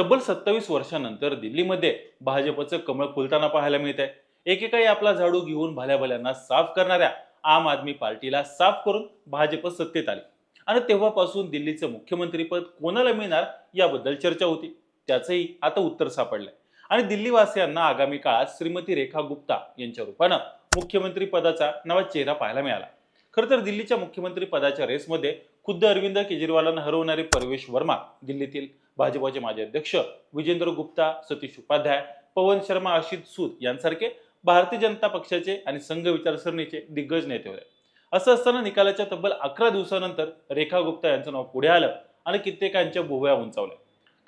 तब्बल सत्तावीस वर्षानंतर दिल्लीमध्ये भाजपचं कमळ फुलताना पाहायला मिळत आहे एकेकाळी आपला झाडू घेऊन भल्याभल्यांना साफ करणाऱ्या आम आदमी पार्टीला साफ करून भाजप सत्तेत आली. आणि तेव्हापासून दिल्लीचं मुख्यमंत्रीपद कोणाला मिळणार याबद्दल चर्चा होती. त्याचंही आता उत्तर सापडलंय. आणि दिल्लीवासियांना आगामी काळात श्रीमती रेखा गुप्ता यांच्या रूपानं मुख्यमंत्री पदाचा नवा चेहरा पाहायला मिळाला. खरं तर दिल्लीच्या मुख्यमंत्री पदाच्या रेसमध्ये खुद्द अरविंद केजरीवालांना हरवणारे परवेश वर्मा दिल्लीतील भाजपाचे माजी अध्यक्ष विजेंद्र गुप्ता सतीश उपाध्याय पवन शर्मा अशित सूद यांसारखे भारतीय जनता पक्षाचे आणि संघ विचारसरणीचे दिग्गज नेते होते. असं असताना निकालाच्या तब्बल अकरा दिवसानंतर रेखा गुप्ता यांचं नाव पुढे आलं आणि कित्येकांच्या भुवया उंचावल्या.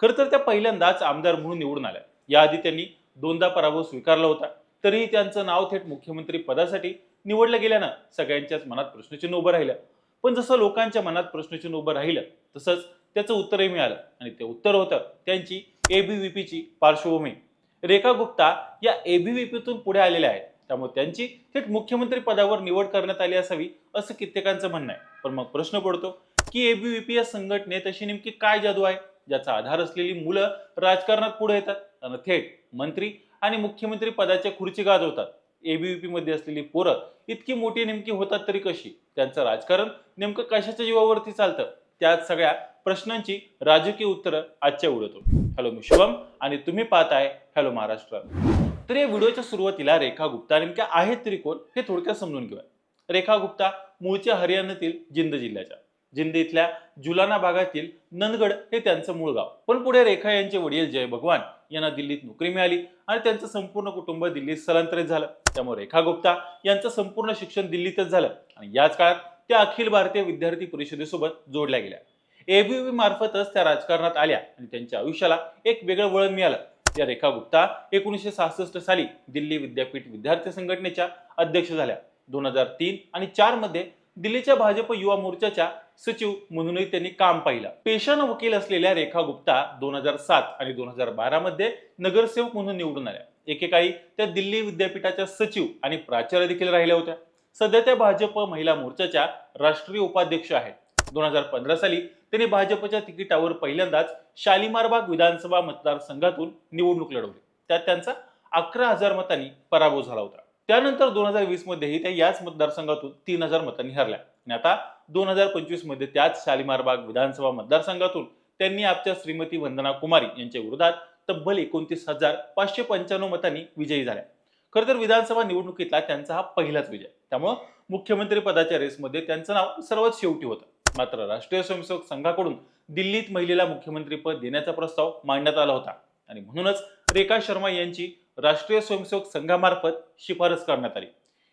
खरं तर त्या पहिल्यांदाच आमदार म्हणून निवडून आल्या. याआधी त्यांनी दोनदा पराभव स्वीकारला होता. तरीही त्यांचं नाव थेट मुख्यमंत्री पदासाठी निवडलं गेल्यानं सगळ्यांच्याच मनात प्रश्नचिन्ह उभं राहिलं. पण जसं लोकांच्या मनात प्रश्नचिन्ह उभं राहिलं तसंच त्याचं उत्तरही मिळालं. आणि ते उत्तर होतं त्यांची एबीव्हीपीची पार्श्वभूमी. रेखा गुप्ता या एबीव्हीपीतून पुढे आलेल्या आहेत. त्यामुळे त्यांची थेट मुख्यमंत्री पदावर निवड करण्यात आली असावी असं कित्येकांचं म्हणणं आहे. पण मग प्रश्न पडतो की एबीव्हीपी या संघटनेत अशी नेमकी काय जादू आहे ज्याचा आधार असलेली मुलं राजकारणात पुढे येतात? आणि थेट मंत्री आणि मुख्यमंत्री पदाच्या खुर्ची गाजवतात. एबीव्हीपीमध्ये असलेली पोरं इतकी मोठी नेमकी होतात तरी कशी? त्यांचं राजकारण नेमकं कशाच्या जीवावरती चालतं? त्यात सगळ्या प्रश्नांची राजकीय उत्तरं आजच्या उडवतो हॅलो मी शुभम आणि तुम्ही पाहताय हॅलो महाराष्ट्र. तर या व्हिडिओच्या सुरुवातीला रेखा गुप्ता नेमक्या आहेत तरी कोण हे थोडक्यात समजून घेऊया. रेखा गुप्ता मूळच्या हरियाणातील जिंद जिल्ह्याच्या. जिंद इथल्या जुलाना भागातील नंदगड हे त्यांचं मूळ गाव. पण पुढे रेखा यांचे वडील जय भगवान यांना दिल्लीत नोकरी मिळाली आणि त्यांचं संपूर्ण कुटुंब दिल्लीत स्थलांतरित झालं. त्यामुळे रेखा गुप्ता यांचं संपूर्ण शिक्षण दिल्लीतच झालं आणि याच काळात त्या अखिल भारतीय विद्यार्थी परिषदेसोबत जोडल्या गेल्या. एबीव्ही मार्फतच त्या राजकारणात आल्या आणि त्यांच्या आयुष्याला एक वेगळं वळण मिळालं. या रेखा गुप्ता एकोणीसशे सहासष्ट साली दिल्ली विद्यापीठ विद्यार्थी संघटनेच्या अध्यक्ष झाल्या. दोन हजार तीन आणि चारमध्ये दिल्लीच्या भाजप युवा मोर्चाच्या सचिव म्हणूनही त्यांनी काम पाहिलं. पेशानं वकील असलेल्या रेखा गुप्ता दोन हजार सात आणि दोन हजार बारा मध्ये नगरसेवक म्हणून निवडून आल्या. एकेकाळी त्या दिल्ली विद्यापीठाच्या सचिव आणि प्राचार्य देखील राहिल्या होत्या. सध्या त्या भाजप महिला मोर्चाच्या राष्ट्रीय उपाध्यक्ष आहेत. दोन हजार पंधरा साली त्यांनी भाजपच्या तिकिटावर पहिल्यांदाच शालिमारबाग विधानसभा मतदारसंघातून निवडणूक लढवली. त्यात त्यांचा अकरा हजार मतांनी पराभव झाला होता. त्यानंतर दोन हजार वीस मध्येही त्या याच मतदारसंघातून तीन हजार मतांनी हरल्या. आणि आता दोन हजार पंचवीसमध्ये त्याच शालिमार बाग विधानसभा मतदारसंघातून त्यांनी आपल्या श्रीमती वंदना कुमारी यांच्या विरोधात तब्बल एकोणतीस हजार पाचशे पंच्याण्णव मतांनी विजयी झाल्या. खरं तर विधानसभा निवडणुकीतला त्यांचा हा पहिलाच विजय. त्यामुळं मुख्यमंत्री पदाच्या रेसमध्ये त्यांचं नाव सर्वात शेवटी होतं. मात्र राष्ट्रीय स्वयंसेवक संघाकडून दिल्लीत महिलेला मुख्यमंत्रीपद देण्याचा प्रस्ताव मांडण्यात आला होता. आणि म्हणूनच रेखा शर्मा यांची राष्ट्रीय स्वयंसेवक संघामार्फत शिफारस करण्यात आली.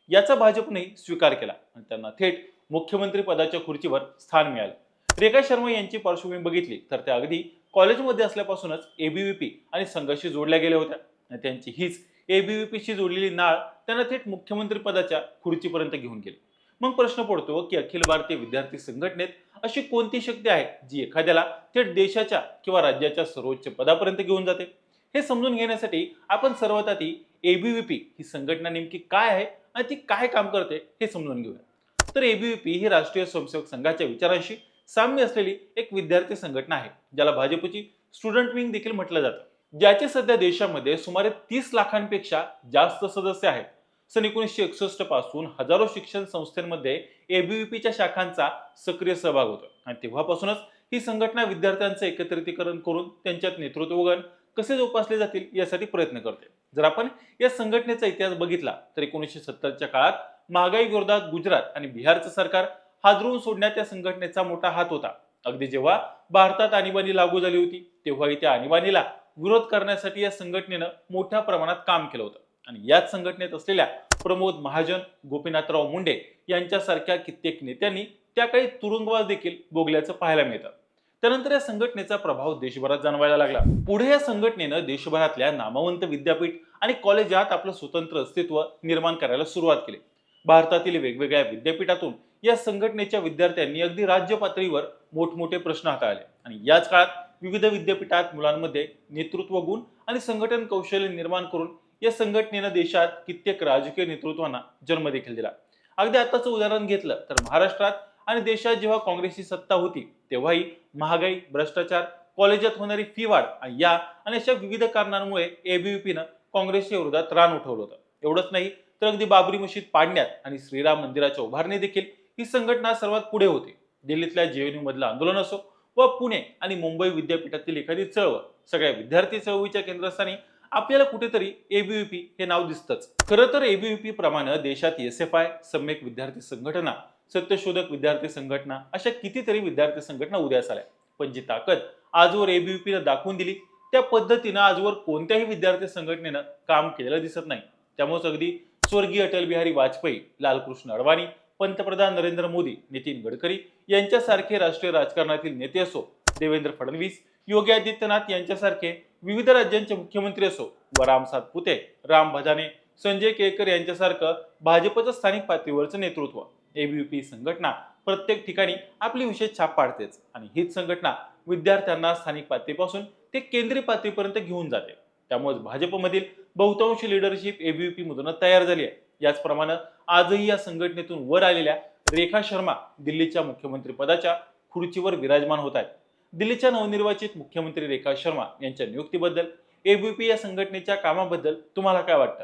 याचा भाजपने स्वीकार केला आणि त्यांना थेट मुख्यमंत्री पदाच्या खुर्चीवर स्थान मिळालं. रेखा शर्मा यांची पार्श्वभूमी बघितली तर त्या अगदी कॉलेजमध्ये असल्यापासूनच एबीव्हीपी आणि संघाशी जोडल्या गेल्या होत्या. आणि त्यांची हीच एबीव्हीपीशी जोडलेली नाळ त्यांना थेट मुख्यमंत्री पदाच्या खुर्चीपर्यंत घेऊन गेली. मग प्रश्न पडतो की अखिल भारतीय विद्यार्थी संघटनेत अशी कोणती शक्ती आहे जी एखाद्याला थेट देशाच्या किंवा राज्याच्या सर्वोच्च पदापर्यंत घेऊन जाते? हे समजून घेण्यासाठी आपण सर्वात आधी एबीव्हीपी ही संघटना नेमकी काय आहे आणि ती काय काम करते हे समजून घेऊया. तर एबीव्हीपी ही राष्ट्रीय स्वयंसेवक संघाच्या विचारांशी साम्य असलेली एक विद्यार्थी संघटना आहे ज्याला भाजपची स्टुडंट विंग देखील म्हटलं जातं ज्याचे सध्या देशामध्ये सुमारे तीस लाखांपेक्षा जास्त सदस्य आहेत. सन एकोणीसशे एकसष्टपासून हजारो शिक्षण संस्थांमध्ये एबीव्हीपीच्या शाखांचा सक्रिय सहभाग होतो आणि तेव्हापासूनच ही संघटना विद्यार्थ्यांचं एकत्रितीकरण करून त्यांच्यात नेतृत्वगण कसे जोपासले जातील यासाठी प्रयत्न करते. जर आपण या संघटनेचा इतिहास बघितला तर एकोणीसशे सत्तरच्या काळात महागाई विरोधात गुजरात आणि बिहारचं सरकार हादरवून सोडण्यात या संघटनेचा मोठा हात होता. अगदी जेव्हा भारतात आणीबाणी लागू झाली होती तेव्हाही त्या आणीबाणीला विरोध करण्यासाठी या संघटनेनं मोठ्या प्रमाणात काम केलं होतं. आणि याच संघटनेत असलेल्या प्रमोद महाजन गोपीनाथराव मुंडे यांच्यासारख्या कित्येक नेत्यांनी त्या काही तुरुंगवास देखील भोगल्याचं पाहायला मिळतं. त्यानंतर या संघटनेचा प्रभाव देशभरात जाणवायला लागला. पुढे या संघटनेनं देशभरातल्या नामवंत विद्यापीठ आणि कॉलेजात आपलं स्वतंत्र अस्तित्व निर्माण करायला सुरुवात केली. भारतातील वेगवेगळ्या विद्यापीठातून या संघटनेच्या विद्यार्थ्यांनी अगदी राज्य पातळीवर मोठमोठे प्रश्न हाताळले. आणि याच काळात विविध विद्यापीठात मुलांमध्ये नेतृत्व गुण आणि संघटन कौशल्य निर्माण करून या संघटनेनं देशात कित्येक राजकीय नेतृत्वांना जन्म देखील दिला. अगदी आताचं उदाहरण घेतलं तर महाराष्ट्रात आणि देशात जेव्हा काँग्रेसची सत्ता होती तेव्हाही महागाई भ्रष्टाचार कॉलेजात होणारी फी वाढ आणि या आणि अशा विविध कारणांमुळे एबीव्हीपीनं काँग्रेसच्या विरोधात रान उठवलं होतं. एवढंच नाही तर अगदी बाबरी मशीद पाडण्यात आणि श्रीराम मंदिराच्या उभारणी देखील ही संघटना सर्वात पुढे होती. दिल्लीतल्या जेएनयू मधलं आंदोलन असो व पुणे आणि मुंबई विद्यापीठातील एखादी चळवळ सगळ्या विद्यार्थी चळवळीच्या केंद्रस्थानी आपल्याला कुठेतरी एबीव्हीपी हे नाव दिसतंच. खरं तर एबीव्हीपी प्रमाणे देशात एस एफ आय सम्यक विद्यार्थी संघटना सत्यशोधक विद्यार्थी संघटना अशा कितीतरी विद्यार्थी संघटना उदयास आल्या पण जी ताकद आजवर एबीव्हीपीनं दाखवून दिली त्या पद्धतीनं आजवर कोणत्याही विद्यार्थी संघटनेनं काम केलेलं दिसत नाही. त्यामुळेच अगदी स्वर्गीय अटल बिहारी वाजपेयी लालकृष्ण अडवाणी पंतप्रधान नरेंद्र मोदी नितीन गडकरी यांच्यासारखे राष्ट्रीय राजकारणातील नेते असो देवेंद्र फडणवीस योगी आदित्यनाथ यांच्यासारखे विविध राज्यांचे मुख्यमंत्री असो व राम सातपुते राम भजाने संजय केळकर यांच्यासारखं भाजपचं स्थानिक पातळीवरचं नेतृत्व एबीव्हीपी संघटना प्रत्येक ठिकाणी आपली विशेष छाप पाडतेच. आणि हीच संघटना विद्यार्थ्यांना स्थानिक पातळीपासून ते केंद्रीय पातळीपर्यंत घेऊन जाते. त्यामुळे भाजपमधील बहुतांश लिडरशिप एबीव्हीपी मधून तयार झाली आहे. याचप्रमाणे आजही या संघटनेतून वर आलेल्या रेखा शर्मा दिल्लीच्या मुख्यमंत्री पदाच्या खुर्चीवर विराजमान होत आहेत. दिल्लीच्या नवनिर्वाचित मुख्यमंत्री रेखा शर्मा यांच्या नियुक्तीबद्दल एबीपी या संघटनेच्या कामाबद्दल तुम्हाला काय वाटतं?